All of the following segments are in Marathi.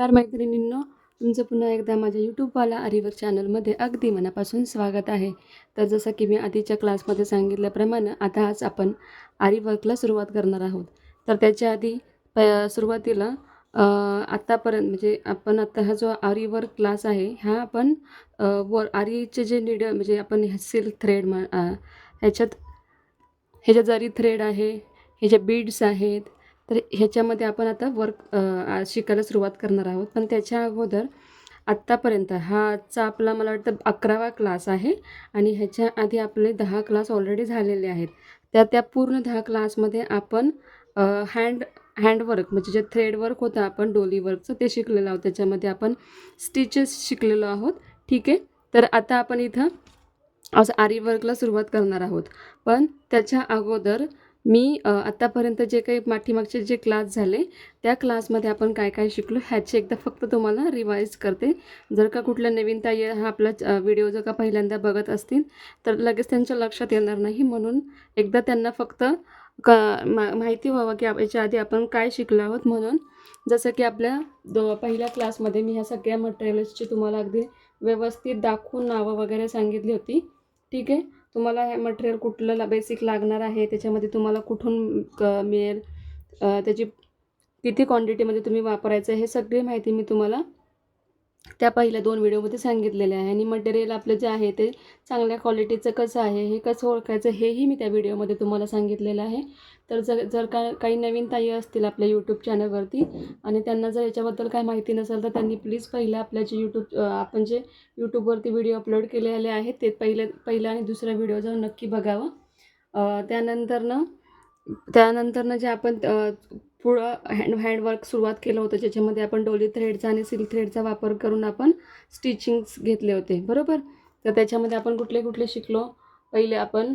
चार मैत्रिणींनो तुमचं पुन्हा एकदा माझ्या यूट्यूबवाला अरिवर चॅनलमध्ये अगदी मनापासून स्वागत आहे. तर जसं की मी आधीच्या क्लासमध्ये सांगितल्याप्रमाणे आता आज आपण आरिवर्कला सुरुवात करणार आहोत. तर त्याच्या आधी प सुरुवातीला आत्तापर्यंत म्हणजे आपण आत्ता हा जो आरीवर्क क्लास आहे हा आपण वर आरीचे जे नीड म्हणजे आपण सिल्क थ्रेड म ह्याच्यात ह्याच्या जरी थ्रेड आहे ह्याच्या बीड्स आहेत तर ह्याच्यामध्ये आपण आता वर्क शिकायला सुरुवात करणार आहोत. पण त्याच्या अगोदर आत्तापर्यंत हाचा आपला मला वाटतं अकरावा क्लास आहे आणि ह्याच्या आधी आपले दहा क्लास ऑलरेडी झालेले आहेत. त्या त्या पूर्ण दहा क्लासमध्ये आपण हँड हँडवर्क म्हणजे जे थ्रेडवर्क होतं आपण डोली वर्कचं ते शिकलेलं आहोत. त्याच्यामध्ये आपण स्टिचेस शिकलेलो आहोत. ठीक आहे? तर आता आपण इथं असं आरी वर्कला सुरुवात करणार आहोत. पण त्याच्या अगोदर मी आत्तापर्यंत जे काही पाठीमागचे जे क्लास झाले त्या क्लासमध्ये आपण काय काय शिकलो ह्याची एकदा फक्त तुम्हाला रिवाईज करते. जर का कुठल्या नवीन ताई हा आपला व्हिडिओ जर का पहिल्यांदा बघत असतील तर लगेच त्यांच्या लक्षात येणार नाही. म्हणून एकदा त्यांना फक्त क मा माहिती व्हावं की याच्या आधी आपण काय शिकलो आहोत. म्हणून जसं की आपल्या दो पहिल्या क्लासमध्ये मी ह्या सगळ्या मटेरियल्सची तुम्हाला अगदी व्यवस्थित दाखवून नावं वगैरे सांगितली होती. ठीक आहे? तुम्हाला हे मटेरियल कुठलं ला बेसिक लागणार आहे? त्याच्यामध्ये तुम्हाला कुठून क मिळेल? त्याची किती क्वांटिटीमध्ये तुम्ही वापरायचं हे सगळी माहिती मी तुम्हाला त्या पहिल्या दोन व्हिडिओमध्ये सांगितलेले आहे. आणि मटेरियल आपलं जे आहे ते चांगल्या क्वालिटीचं कसं आहे हे कसं ओळखायचं हेही मी त्या व्हिडिओमध्ये तुम्हाला सांगितलेलं आहे. तर जर जर का काही नवीन ताई असतील आपल्या यूट्यूब चॅनलवरती आणि त्यांना जर याच्याबद्दल काय माहिती नसेल तर त्यांनी प्लीज पहिलं आपल्या जे यूट्यूब आपण जे यूट्यूबवरती व्हिडिओ अपलोड केलेले आहेत ते पहिले पहिला आणि दुसरा व्हिडिओ जाऊन नक्की बघावं. त्यानंतरनं त्यानंतरनं जे आपण पुढं हँड हँडवर्क सुरुवात केलं होतं ज्याच्यामध्ये आपण डोली थ्रेडचा आणि सिल्क थ्रेडचा वापर करून आपण स्टिचिंग्स घेतले होते बरोबर? तर त्याच्यामध्ये आपण कुठले कुठले शिकलो? पहिले आपण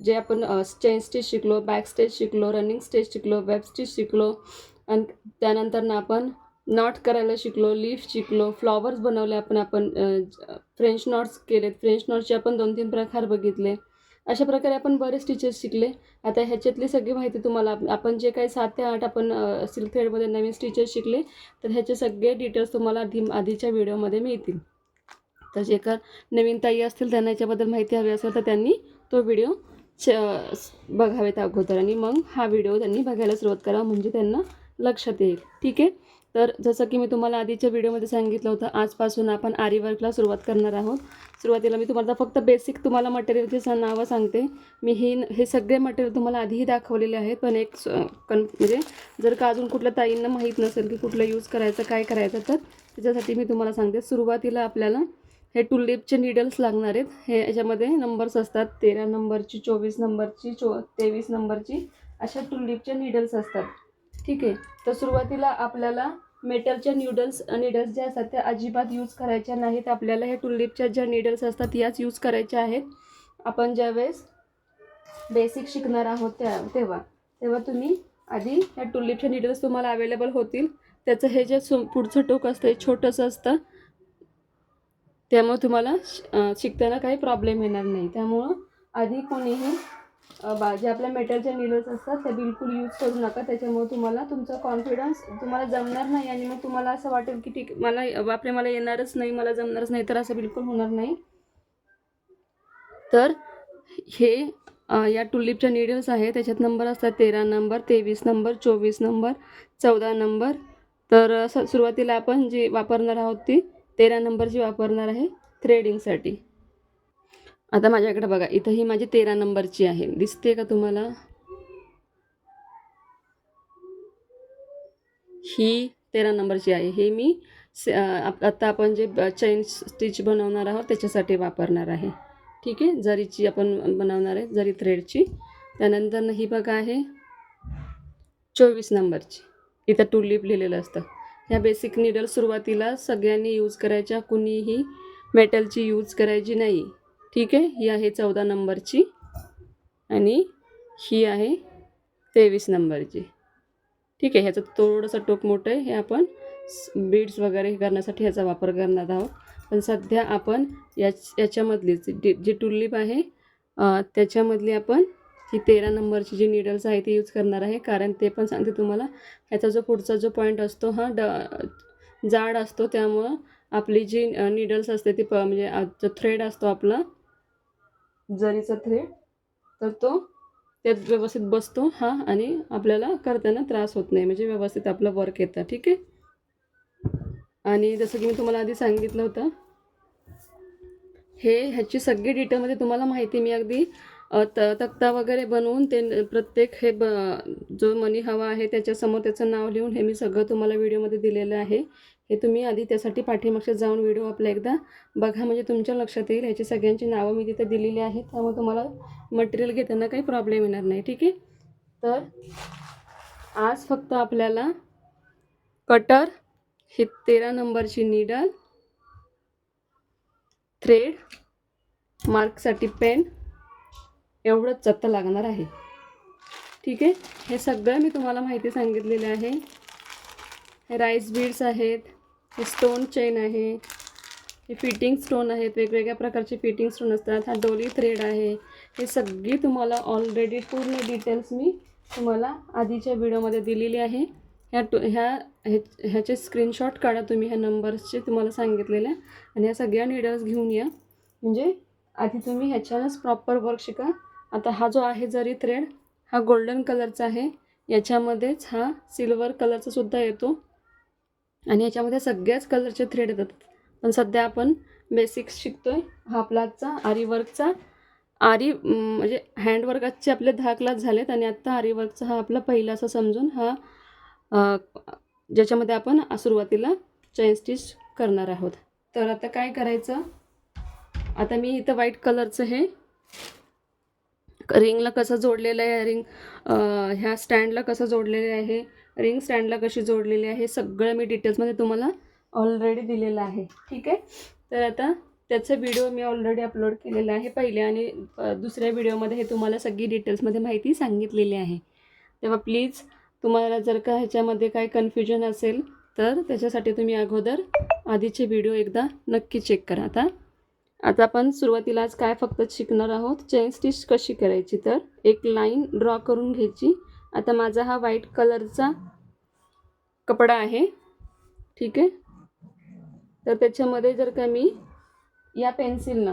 जे आपण चेन स्टिच शिकलो बॅक स्टेज शिकलो रनिंग स्टेज शिकलो वेब स्टिच शिकलो आणि त्यानंतरनं आपण नॉट करायला शिकलो लीफ शिकलो फ्लॉवर्स बनवले आपण आपण फ्रेंच नॉट्स केलेत. फ्रेंच नॉट्सचे आपण दोन तीन प्रकार बघितले. अशा प्रकारे आपण बरेच टीचर्स शिकले. आता ह्याच्यातली सगळी माहिती तुम्हाला आपण जे काही सात ते आठ आपण सिल्क थ्रेडमध्ये नवीन टीचर्स शिकले तर ह्याचे सगळे डिटेल्स तुम्हाला आधी आधीच्या व्हिडिओमध्ये मिळतील. तर जे का नवीन ताई असतील त्यांना याच्याबद्दल माहिती हवी असेल तर त्यांनी तो व्हिडिओ च बघावेत अगोदर. आणि मग हा व्हिडिओ त्यांनी बघायला सुरुवात करा म्हणजे त्यांना लक्षात येईल. ठीक आहे? तर जसं की मी तुम्हाला आधीच्या व्हिडिओमध्ये सांगितलं होतं आजपासून आपण आरी वर्कला सुरुवात करणार आहोत. सुरुवातीला मी तुम्हाला फक्त बेसिक तुम्हाला मटेरियलची नावं सांगते. मी हे हे सगळे मटेरियल तुम्हाला आधीही दाखवलेले आहेत पण एक स- कन म्हणजे जर का अजून कुठल्या ताईंना माहीत नसेल की कुठलं यूज करायचं काय करायचं तर त्याच्यासाठी मी तुम्हाला सांगते. सुरुवातीला आपल्याला हे टुलिपचे निडल्स लागणार आहेत. हे याच्यामध्ये नंबर्स असतात. तेरा नंबरची चोवीस नंबरची चो तेवीस नंबरची अशा टुलिपच्या निडल्स असतात. ठीक आहे? तर सुरुवातीला आपल्याला मेटलच्या न्यूडल्स निडल्स ज्या असतात त्या अजिबात यूज करायच्या नाहीत. आपल्याला हे टुलिपच्या ज्या निडल्स असतात याच यूज करायच्या आहेत. आपण ज्यावेळेस बेसिक शिकणार आहोत त्या तेव्हा. तेव्हा तुम्ही आधी ह्या टुलिपच्या निडल्स तुम्हाला अवेलेबल होतील. त्याचं हे जे सु पुढचं टोक असतं हे छोटंसं असतं. त्यामुळे तुम्हाला श- शिकताना काही प्रॉब्लेम येणार नाही. त्यामुळं आधी कोणीही बा जे आपल्या मेटलच्या निडल्स असतात ते बिलकुल यूज करू नका. त्याच्यामुळे तुम्हाला तुमचा कॉन्फिडन्स तुम्हाला जमणार नाही आणि मग तुम्हाला असं वाटेल की ठीक मला बापरे मला येणारच नाही मला जमणारच नाही तर असं बिलकुल होणार नाही. तर हे या टुलिपच्या निडल्स आहे त्याच्यात नंबर असतात तेरा नंबर तेवीस नंबर चोवीस नंबर चौदा नंबर तर स- सुरुवातीला आपण जी वापरणार आहोत ती तेरा नंबरची वापरणार आहे थ्रेडिंगसाठी आता माझ्याकडे बघा इथं ही माझी तेरा नंबरची आहे. दिसते का तुम्हाला? ही तेरा नंबरची आहे. हे मी आत्ता आता आपण जे चैन स्टिच बनवणार आहोत त्याच्यासाठी वापरणार आहे. ठीक आहे? जरीची आपण बनवणार आहे जरी थ्रेडची त्यानंतर ही बघा आहे चोवीस नंबरची. इथं टुलिप लिहिलेलं असतं. ह्या बेसिक निडल सुरुवातीला सगळ्यांनी यूज करायच्या कुणीही मेटलची यूज करायची नाही. ठीक आहे? ही आहे चौदा नंबरची आणि ही आहे तेवीस नंबरची. ठीक आहे? ह्याचं थोडंसं टोक मोठं आहे. हे आपण बीड्स वगैरे करण्यासाठी ह्याचा वापर करणार आहोत. पण सध्या आपण याच याच्यामधलीच जी टुल्लीप आहे त्याच्यामधली आपण ही तेरा नंबरची जी निडल्स आहे ती यूज करणार आहे. कारण ते पण सांगते तुम्हाला ह्याचा जो पुढचा जो पॉईंट असतो हा ड जाड असतो. त्यामुळं आपली जी निडल्स असते ती प म्हणजे जो थ्रेड असतो आपला जरीचा थ्रेड तर तो त्यात व्यवस्थित बसतो हा आणि आपल्याला करताना त्रास होत नाही. म्हणजे व्यवस्थित आपलं वर्क येतं. ठीक आहे? आणि जसं की मी तुम्हाला आधी सांगितलं होतं हे ह्याची सगळी डिटेलमध्ये तुम्हाला माहिती मी अगदी त तक्ता वगैरे बनवून ते प्रत्येक हे ब जो मनी हवा आहे त्याच्यासमोर त्याचं नाव लिहून हे मी सगळं तुम्हाला व्हिडिओमध्ये दिलेलं आहे. हे तुम्ही आधी त्यासाठी पाठीमागच्या जाऊन व्हिडिओ आपला एकदा बघा म्हणजे तुमच्या लक्षात येईल. ह्याची सगळ्यांची नावं मी तिथे दिलेली आहेत. त्यामुळे तुम्हाला मटेरियल घेताना काही प्रॉब्लेम येणार नाही. ठीक आहे? तर आज फक्त आपल्याला कटर ही तेरा नंबरची निडल थ्रेड मार्कसाठी पेन एवढंच चत्त लागणार आहे. ठीक आहे? हे सगळं मी तुम्हाला माहिती सांगितलेलं आहे. हे राईस बीड्स आहेत हे स्टोन चेन आहे हे फिटिंग स्टोन आहेत वेगवेगळ्या प्रकारचे फिटिंग स्टोन असतात. हा डोली थ्रेड आहे. हे सगळी तुम्हाला ऑलरेडी पूर्ण डिटेल्स मी तुम्हाला आधीच्या व्हिडिओमध्ये दिलेली आहे. ह्या टू ह्या ह्या- ह्याचे स्क्रीनशॉट काढा तुम्ही ह्या नंबर्सचे तुम्हाला सांगितलेल्या. आणि ह्या सगळ्या निडल्स घेऊन या. म्हणजे आधी तुम्ही ह्याच्यानंच प्रॉपर वर्क शिका. आता हा जो आहे जरी थ्रेड हा गोल्डन कलरचा आहे. याच्यामध्येच हा सिल्वर कलरचा सुद्धा येतो. आणि याच्यामध्ये सगळ्याच कलरचे थ्रेड येतात. पण सध्या आपण बेसिक्स शिकतो आहे हा आपला आरीवर्कचा आरी म्हणजे हँडवर्कचे आपले दहा क्लास झालेत आणि आत्ता आरीवर्कचा हा आपला पहिला असं समजून हा ज्याच्यामध्ये आपण सुरुवातीला चैन स्टिच करणार आहोत. तर आता काय करायचं? आता मी इथं व्हाईट कलरचं हे रिंगला कसं जोडलेलं आहे रिंग ह्या स्टँडला कसं जोडलेलं आहे रिंग स्टँडला कशी जोडलेली आहे सगळं मी डिटेल्समध्ये तुम्हाला ऑलरेडी दिलेलं आहे. ठीक आहे? तर आता त्याचा व्हिडिओ मी ऑलरेडी अपलोड केलेला आहे पहिले आणि दुसऱ्या व्हिडिओमध्ये हे तुम्हाला सगळी डिटेल्समध्ये माहिती सांगितलेली आहे. तेव्हा प्लीज तुम्हाला जर का ह्याच्यामध्ये काय कन्फ्युजन असेल तर त्याच्यासाठी तुम्ही अगोदर आधीचे व्हिडिओ एकदा नक्की चेक करा. आता आता आपण सुरुवातीलाच आज काय फक्त शिकणार आहोत? चेन स्टिच कशी करायची? तर एक लाईन ड्रॉ करून घ्यायची. आता माझा हा व्हाईट कलरचा कपडा आहे. ठीक आहे? तर त्याच्यामध्ये जर का मी या पेन्सिलनं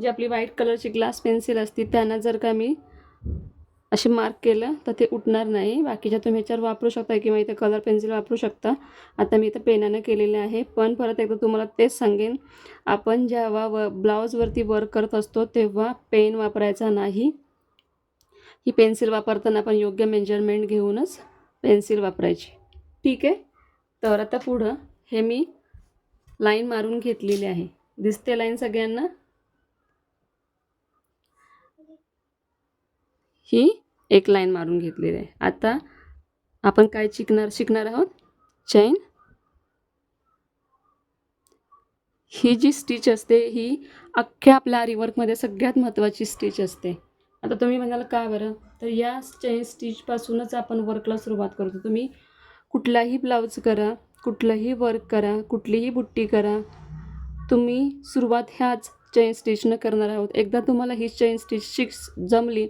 जी आपली व्हाईट कलरची ग्लास पेन्सिल असते त्यांना जर का मी असे मार्क केलं तर ते उठणार नाही. बाकीच्या तुम्ही ह्याच्यावर वापरू शकता किंवा इथं कलर पेन्सिल वापरू शकता. आता मी इथं पेनानं केलेलं आहे. पण परत एकदा तुम्हाला तेच सांगेन. आपण जेव्हा व ब्लाऊजवरती वर्क करत असतो तेव्हा पेन वापरायचा नाही. ही पेन्सिल वापरताना आपण योग्य मेजरमेंट घेऊनच पेन्सिल वापरायची. ठीक आहे? तर आता पुढं हे मी लाईन मारून घेतलेली आहे. दिसते लाईन सगळ्यांना? ही एक लाईन मारून घेतलेली आहे. आता आपण काय शिकणार शिकणार आहोत? चैन. ही जी स्टिच असते ही अख्ख्या आपल्या आरीवर्कमध्ये सगळ्यात महत्त्वाची स्टिच असते. आता तुम्ही म्हणाल का बरं? तर या चैन स्टिचपासूनच आपण वर्कला सुरुवात करतो. तुम्ही कुठलाही ब्लाऊज करा कुठलंही वर्क करा कुठलीही बुट्टी करा. तुम्ही सुरुवात ह्याच चैन स्टिचनं करणार आहोत. एकदा तुम्हाला ही चैन स्टिच शिक्स जमली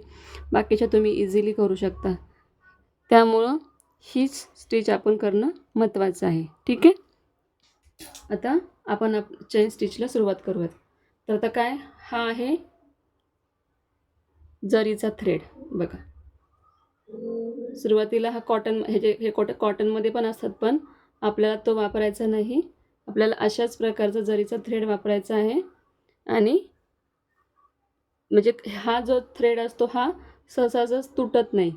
बाकीच्या तुम्ही इझिली करू शकता. त्यामुळं हीच स्टिच आपण करणं महत्त्वाचं आहे. ठीक आहे? आता आपण आप चैन स्टिचला सुरुवात करूयात. तर आता काय? हा आहे जरीचा थ्रेड बघा. सुरुवातीला हा कॉटन हे जे हे कॉट कॉटनमध्ये पण असतात पण आपल्याला तो वापरायचा नाही. आपल्याला अशाच प्रकारचा जरीचा थ्रेड वापरायचा आहे. आणि म्हणजे हा जो थ्रेड असतो हा सहसाहसच तुटत नाही.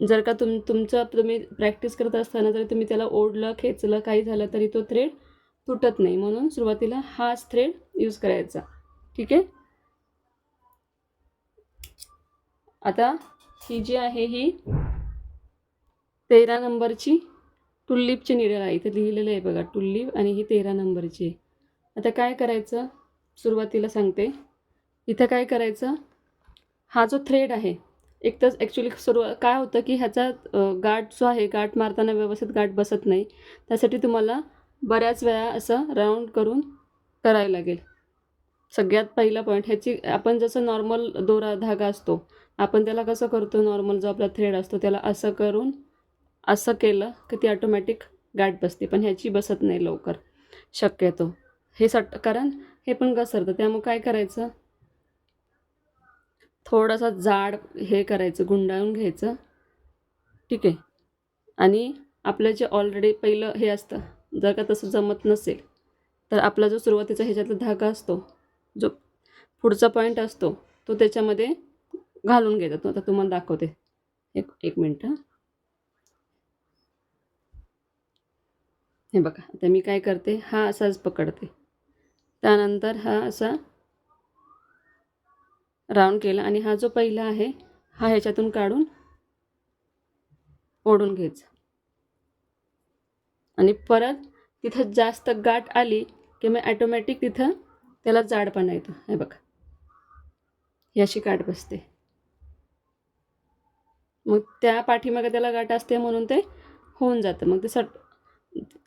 जर का तुम तुमचं तुम्ही प्रॅक्टिस करत असताना जरी तुम्ही त्याला ओढलं खेचलं काही झालं तरी तो थ्रेड तुटत नाही. म्हणून सुरुवातीला हाच थ्रेड यूज करायचा. ठीक आहे? आता ही जी आहे ही तेरा नंबरची टुल्लीपची निडल आहे. इथे लिहिलेलं आहे बघा टुल्लीप आणि ही तेरा नंबरची आहे. आता काय करायचं? सुरुवातीला सांगते. इथं काय करायचं? हा जो थ्रेड आहे एक तर ॲक्च्युली सुरुवात काय होतं की ह्याचा गाठ जो आहे गाठ मारताना व्यवस्थित गाठ बसत नाही. त्यासाठी तुम्हाला बऱ्याच वेळा असं राऊंड करून करायला लागेल. सगळ्यात पहिला पॉईंट ह्याची आपण जसं नॉर्मल दोरा धागा असतो आपण त्याला कसं करतो? नॉर्मल जो आपला थ्रेड असतो त्याला असं करून असं केलं की ती ऑटोमॅटिक गाठ बसते पण ह्याची बसत नाही लवकर. शक्यतो. हे सट कारण हे पण घसरतं. त्यामुळे काय करायचं? थोडासा जाड हे करायचं गुंडाळून घ्यायचं. ठीक? आहे आणि आपलं जे ऑलरेडी पहिलं हे असतं जर का तसं जमत नसेल तर आपला जो सुरुवातीचा ह्याच्यातला धागा असतो जो पुढचा पॉईंट असतो तो त्याच्यामध्ये घालून घेतात तो आता तुम्हाला दाखवते. एक एक मिनटं हे बघा आता मी काय करते? हा असाच पकडते. त्यानंतर हा असा राऊंड केला आणि हा जो पहिला आहे हा ह्याच्यातून काढून ओढून घ्यायचा. आणि परत तिथं जास्त गाठ आली की मग ॲटोमॅटिक तिथं त्याला जाडपणा येतो. हे बघा. ही अशी गाठ बसते. मग त्या पाठीमागे त्याला गाठ असते म्हणून ते होऊन जातं. मग ते सट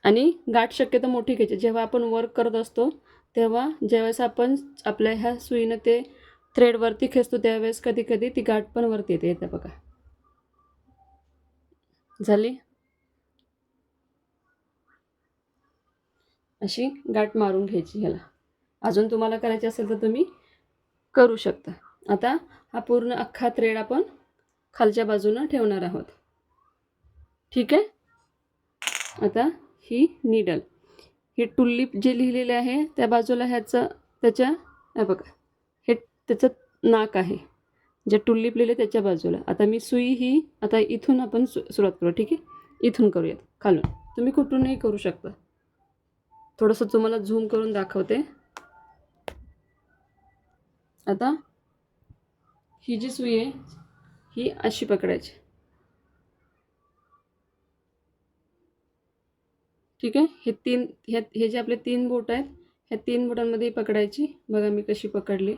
आणि गाठ शक्यतो मोठी घ्यायची. जेव्हा आपण वर्क करत असतो तेव्हा ज्यावेळेस आपण आपल्या ह्या सुईनं ते थ्रेडवरती खेचतो त्यावेळेस कधी कधी ती गाठ पण वरती येते. येते बघा. झाली? अशी गाठ मारून घ्यायची ह्याला. अजून तुम्हाला करायची असेल तर तुम्ही करू शकता. आता हा पूर्ण अख्खा थ्रेड आपण खालच्या बाजूनं ठेवणार आहोत. ठीक आहे? आता ही निडल हे टुल्लीप जे लिहिलेले आहे त्या बाजूला ह्याचं त्याच्या हे बघा हे त्याचं नाक आहे. जे टुल्लीप लिहिले त्याच्या बाजूला. आता मी सुई ही आता इथून आपण सु सुरुवात करू ठीक आहे? इथून करूयात खालून. तुम्ही कुठूनही करू शकता. थोडंसं तुम्हाला झूम करून दाखवते. आता ही जी सुई आहे ही अशी पकडायची. ठीक आहे? हे तीन ह्या हे जे आपले तीन बोट आहेत ह्या तीन बोटांमध्ये पकडायची. बघा मी कशी पकडली.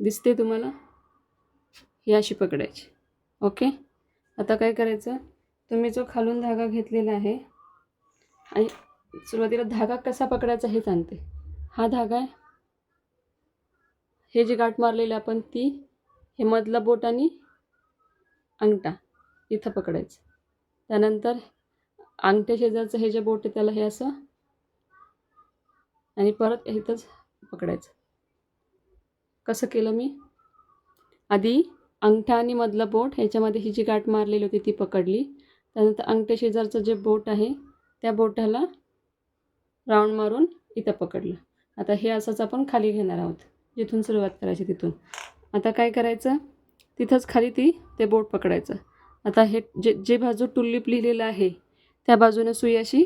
दिसते तुम्हाला? ही अशी पकडायची. ओके? आता काय करायचं? तुम्ही जो खालून धागा घेतलेला आहे आणि सुरुवातीला धागा कसा पकडायचा हे सांगते. हा धागा आहे. हे जे गाठ मारलेले आपण ती हे मधलं बोट आणि अंगठा. इथं पकडायचं. त्यानंतर अंगठ्या शेजारचं हे जे बोट आहे त्याला हे असं. आणि परत इथंच पकडायचं. कसं केलं मी? आधी अंगठा आणि मधलं बोट ह्याच्यामध्ये ही जी गाठ मारलेली होती ती पकडली. त्यानंतर अंगठ्या शेजारचं जे बोट आहे त्या बोटाला राऊंड मारून इथं पकडलं. आता हे असंच आपण खाली घेणार आहोत. जिथून सुरुवात करायची तिथून. आता काय करायचं? तिथंच खाली ती ते बोट पकडायचं. आता हे जे जे बाजू टुल्लीप लिहिलेलं आहे त्या बाजूने सुई अशी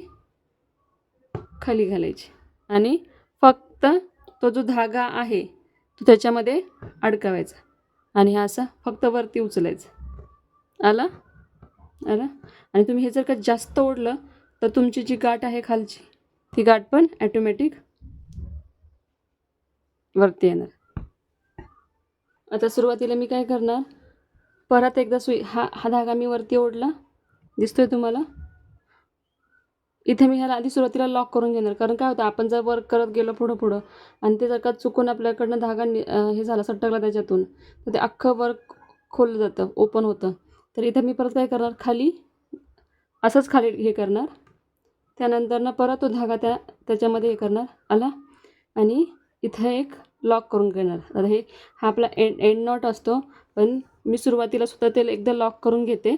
खाली घालायची. आणि फक्त तो जो धागा आहे तो त्याच्यामध्ये अडकवायचा. आणि हा असा फक्त वरती उचलायचा. आला? आला? आणि तुम्ही हे जर का जास्त ओढलं तर तुमची जी गाठ आहे खालची ती गाठ पण ॲटोमॅटिक वरती येणार. आता सुरुवातीला मी काय करणार? परत एकदा सुई हा हा धागा मी वरती ओढला. दिसतोय तुम्हाला? इथे मी ह्याला आधी सुरुवातीला लॉक करून घेणार. कारण काय होतं आपण जर वर्क करत गेलो पुढं पुढं आणि ते जर का चुकून आपल्याकडनं धागा नि हे झाला सटकला त्याच्यातून तर ते अख्खं वर्क खोललं जातं ओपन होतं. तर इथं मी परत काय करणार खाली असंच खाली हे करणार. त्यानंतरनं परत तो धागा त्या त्याच्यामध्ये हे करणार आला. आणि इथं एक लॉक करून घेणार. आता हे हा आपला एंड एंड नॉट असतो पण मी सुरुवातीला सुद्धा ते एकदा लॉक करून घेते.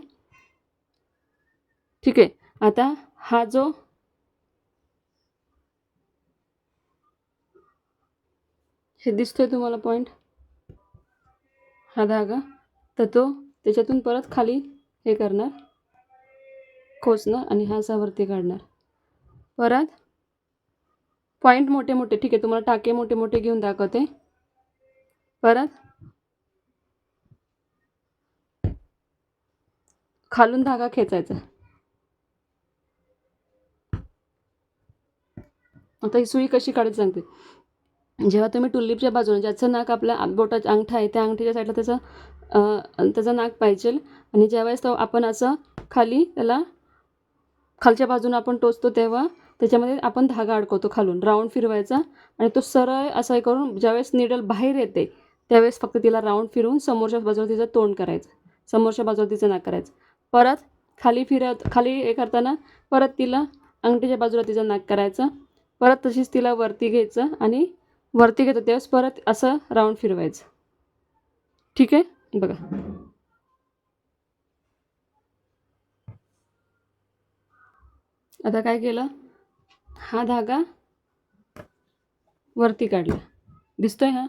ठीक आहे. आता हा जो हे दिसतोय तुम्हाला पॉईंट हा धागा? तर तो त्याच्यातून परत खाली हे करणार खोचणार आणि हा असा वरती काढणार. परत पॉईंट मोठे मोठे ठीक आहे तुम्हाला टाके मोठे मोठे घेऊन दाखवते. परत खालून धागा खेचायचा. आता ही सुई कशी काढायची सांगते. जेव्हा तुम्ही टुलिपच्या बाजूने ज्याचं नाक आपल्या बोटाचा अंगठा आहे त्या अंगठीच्या साईडला त्याचं त्याचं नाक पाहिजे. आणि ज्यावेळेस तो आपण असं खाली त्याला खालच्या बाजूने आपण टोचतो तेव्हा त्याच्यामध्ये आपण धागा अडकवतो खालून राऊंड फिरवायचा. आणि तो सरळ असं हे करून ज्यावेळेस निडल बाहेर येते त्यावेळेस फक्त तिला राऊंड फिरवून समोरच्या बाजूला तिचं तोंड करायचं. समोरच्या बाजूला तिचं नाक करायचं. परत खाली फिरत खाली हे करताना परत तिला अंगठीच्या बाजूला तिचं नाक करायचं. परत तशीच तिला वरती घ्यायचं आणि वरती घेतो त्यावेळेस परत असं राऊंड फिरवायचं. ठीक आहे? बघा. आता काय केलं? हा धागा वरती काढला. दिसतोय हा?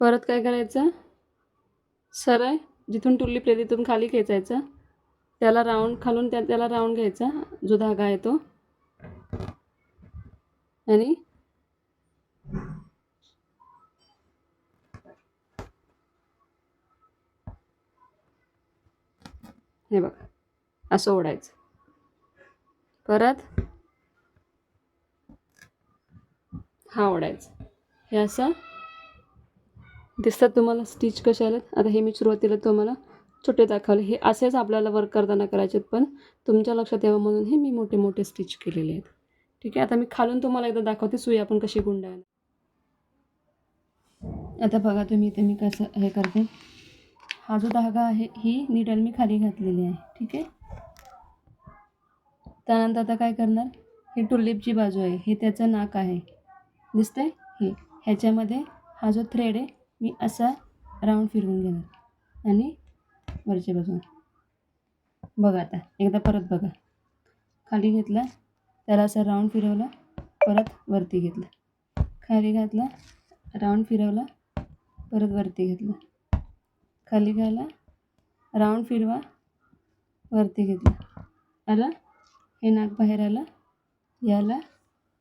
परत काय करायचं? सरळ जिथून टुल्ली प्ले तिथून खाली खेचायचं. त्याला राऊंड खालून त्या त्याला राऊंड घ्यायचा. जो धागा आहे तो. आणि हे बघा असं ओढायचं. परत हा ओढायचा. हे असं दिसतात तुम्हाला स्टिच कसे आल्यात आता हे मी सुरुवातीला तुम्हाला छोटे दाखवले. हे असेच आपल्याला वर्क करताना करायचे आहेत पण तुमच्या लक्षात यावं म्हणून हे मी मोठे मोठे स्टिच केलेले आहेत. ठीक आहे आता मी खालून तुम्हाला एकदा दाखवते सुई आपण कशी गुंडाळणार. आता बघा तुम्ही इथे मी कसं हे करते. हा जो धागा आहे ही निडल मी खाली घातलेली आहे. ठीक आहे? त्यानंतर आता काय करणार? ही टुलिपची बाजू आहे. हे त्याचं नाक आहे. दिसतंय? हे. ह्याच्यामध्ये हा जो थ्रेड आहे मी असा राऊंड फिरवून घेणार. आणि वरच्या बाजून बघा आता. एकदा परत बघा. खाली घेतला त्याला असं राऊंड फिरवला परत वरती घेतला. खाली घातला राऊंड फिरवला परत वरती घेतला. खाली घाला राऊंड फिरवा. वरती घेतला. आला. हे नाक बाहेर आलं. याला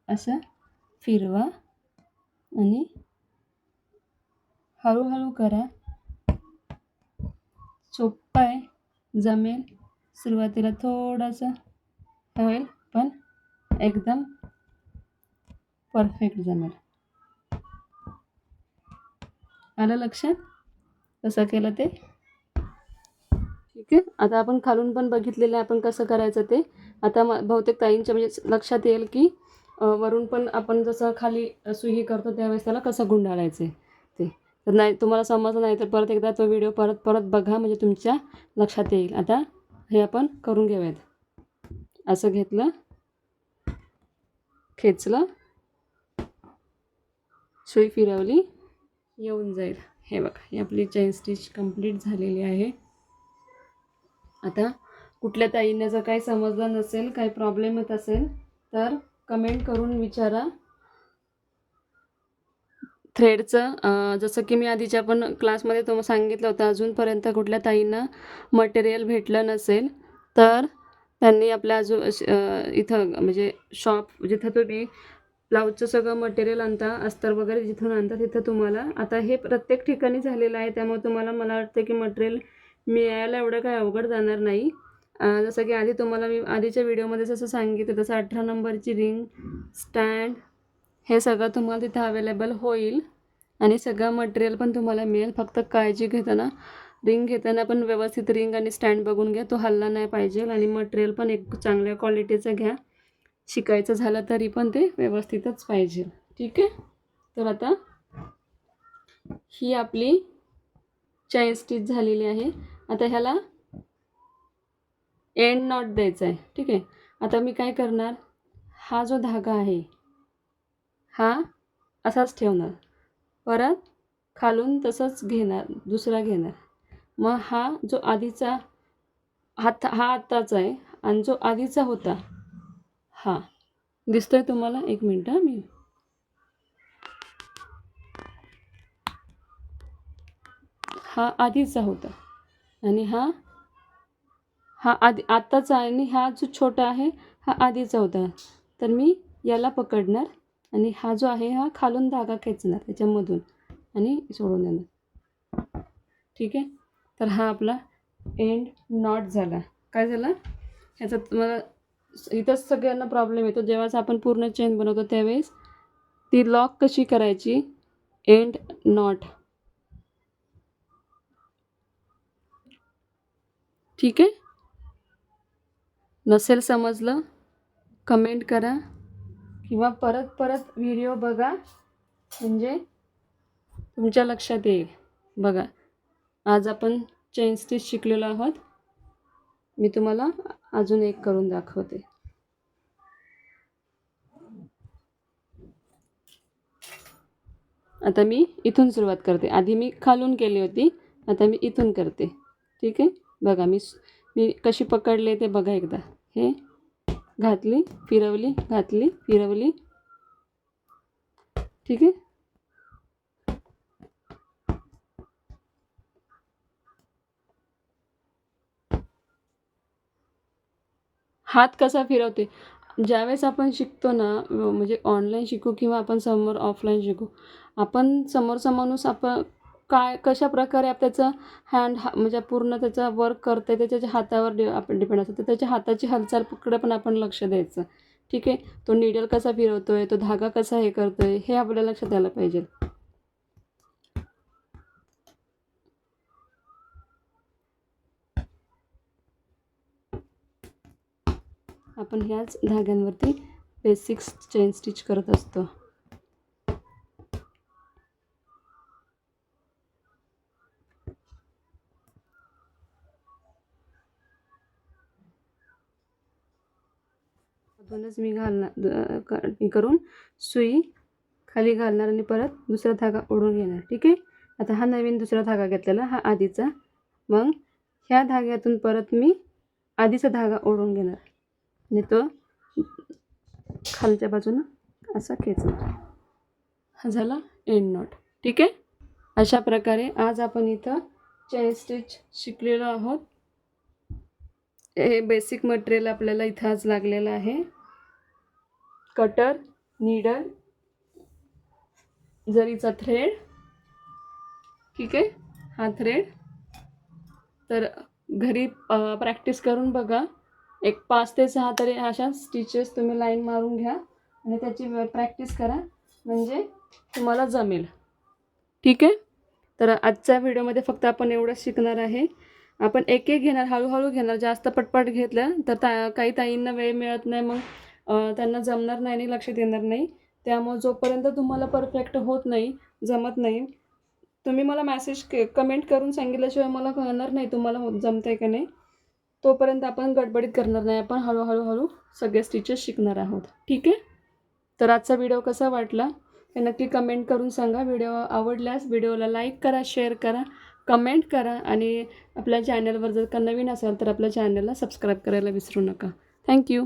असं फिरवा. आणि हळूहळू करा. सोप्पा आहे जमेल. सुरुवातीला थोडंसं होईल पण एकदम परफेक्ट जमेल. आलं लक्षात? कसं केलं ते. ठीक आहे. आता आपण खालून पण बघितलेलं आहे आपण कसं करायचं ते. आता म बहुतेक ताईंच्या म्हणजे लक्षात येईल की वरून पण आपण जसं खाली सुई करतो त्यावेळेस त्याला कसं गुंडाळायचं आहे ते. तर नाही तुम्हाला समजलं नाही तर परत एकदा तो व्हिडिओ परत परत बघा म्हणजे तुमच्या लक्षात येईल. आता हे आपण करून घेऊयात. असं घेतलं खेचलं सुई फिरवली येऊन जाईल. हे बघा ही आपली चैन स्टिच कंप्लीट झालेली आहे. आता कुठल्या ताईंना जर काही समजलं नसेल काही प्रॉब्लेम येत असेल तर कमेंट करून विचारा. थ्रेडचं जसं की मी आधीच्या पण क्लासमध्ये तुम्हाला सांगितलं होतं अजूनपर्यंत कुठल्या ताईंना मटेरियल भेटलं नसेल तर त्यांनी आपल्या अजून इथं म्हणजे शॉप जिथं तुम्ही ब्लाऊजचं सगळं मटेरियल आणता अस्तर वगैरे जिथून आणता तिथं तुम्हाला. आता हे प्रत्येक ठिकाणी झालेलं आहे त्यामुळे तुम्हाला मला वाटतं की मटेरियल मिळायला एवढं काय अवघड जाणार नाही. जसं की आधी तुम्हाला मी आधीच्या व्हिडिओमध्ये जसं सांगितलं तसं अठरा नंबरची रिंग स्टँड हे सगळं तुम्हाला तिथं अवेलेबल होईल. आणि सगळं मटेरियल पण तुम्हाला मिळेल. फक्त काळजी घेताना रिंग घेताना पण व्यवस्थित रिंग आणि स्टँड बघून घ्या. तो हल्ला नाही पाहिजे. आणि मटेरियल पण एक चांगल्या क्वालिटीचं घ्या. शिकायचं झालं तरी पण ते व्यवस्थितच पाहिजे. ठीक आहे? तर आता ही आपली चैन स्टिच झालेली आहे. आता ह्याला एंड नॉट द्यायचा आहे. ठीक आहे? आता मी काय करणार? हा जो धागा आहे हा असाच ठेवणार. परत खालून तसंच घेणार दुसरा घेणार. मग हा जो आधीचा हात हा आत्ताचा आहे आणि जो आधीचा होता हां. दिसतं आहे तुम्हाला? एक मिनटं मी हा आधीचा होता. आणि हा हा आधी आत्ताचा आणि हा जो छोटा आहे हा आधीचा होता. तर मी याला पकडणार आणि हा जो आहे हा खालून धागा खेचणार त्याच्यामधून आणि सोडून देणार. ठीक आहे? तर हा आपला एंड नॉट झाला. काय झाला? ह्याचा तुम्हाला इथंच सगळ्यांना प्रॉब्लेम येतो. जेव्हाच आपण पूर्ण चेन बनवतो त्यावेळेस ती लॉक कशी करायची? एंड नॉट ठीक आहे? नसेल समजलं कमेंट करा. किंवा परत परत व्हिडिओ बघा. म्हणजे तुमच्या लक्षात येईल. बघा आज आपण चेन स्टिच शिकलेलो आहोत. मी तुम्हाला अजून एक करून दाखवते. आता मी इथून सुरुवात करते. आधी मी खालून केली होती आता मी इथून करते. ठीक आहे? बघा मी मी कशी पकडले ते बघा एकदा. हे घातली फिरवली घातली फिरवली. ठीक आहे? हात कसा फिरवते? ज्यावेळेस आपण शिकतो ना म्हणजे ऑनलाईन शिकू किंवा आपण समोर ऑफलाईन शिकू आपण समोरचा माणूस आपण काय कशा प्रकारे आप त्याचं हँड हा म्हणजे पूर्ण त्याचा वर्क करते त्याच्या हातावर डि आपण डिपेंड असतं. तर त्याच्या हाताची हालचाल पकडे पण आपण लक्ष द्यायचं. ठीक आहे? तो निडल कसा फिरवतो आहे तो धागा कसा हे करतो आहे हे आपल्या लक्षात द्यायला पाहिजे. आपण ह्याच धाग्यांवरती बेसिक्स चेन स्टिच करत असतो. मधूनच मी घालणार करून सुई खाली घालणार आणि परत दुसरा धागा ओढून घेणार ठीक आहे? आता हा नवीन दुसरा धागा घेतलेला हा आधीचा. मग ह्या धाग्यातून परत मी आधीचा धागा ओढून घेणार. आणि तो खालच्या बाजूनं असा खेचणार हा झाला एंड नॉट. ठीक आहे? अशा प्रकारे आज आपण इथं चेन स्टिच शिकलेलो आहोत. हे बेसिक मटेरियल आपल्याला इथं आज लागलेलं आहे. कटर नीडल जरीचा थ्रेड ठीक आहे? हा थ्रेड तर घरी प्रॅक्टिस करून बघा. एक पाच ते सहा तरी अशा स्टिचेस तुम्ही लाईन मारून घ्या आणि त्याची प्रॅक्टिस करा. म्हणजे तुम्हाला जमेल. ठीक आहे? तर आजच्या व्हिडिओमध्ये फक्त आपण एवढंच शिकणार आहे. आपण एक एक घेणार हळूहळू घेणार. जास्त पटपट घेतलं तर ता काही ताईंना वेळ मिळत नाही मग त्यांना जमणार नाही आणि लक्षात येणार नाही. त्यामुळे जोपर्यंत तुम्हाला परफेक्ट होत नाही जमत नाही तुम्ही मला मॅसेज के कमेंट करून सांगितल्याशिवाय मला कळणार नाही तुम्हाला जमतं आहे का नाही. तोपर्यंत आपण गडबडीत करणार नाही. आपण हळूहळू हळू सगळे स्टिचेस शिकणार आहोत. ठीक आहे? तर आजचा व्हिडिओ कसा वाटला? हे नक्की कमेंट करून सांगा. व्हिडिओ आवडल्यास व्हिडिओला लाईक करा शेअर करा कमेंट करा आणि आपल्या चॅनलवर जर का नवीन असाल तर आपल्या चॅनलला सबस्क्राईब करायला विसरू नका. थँक्यू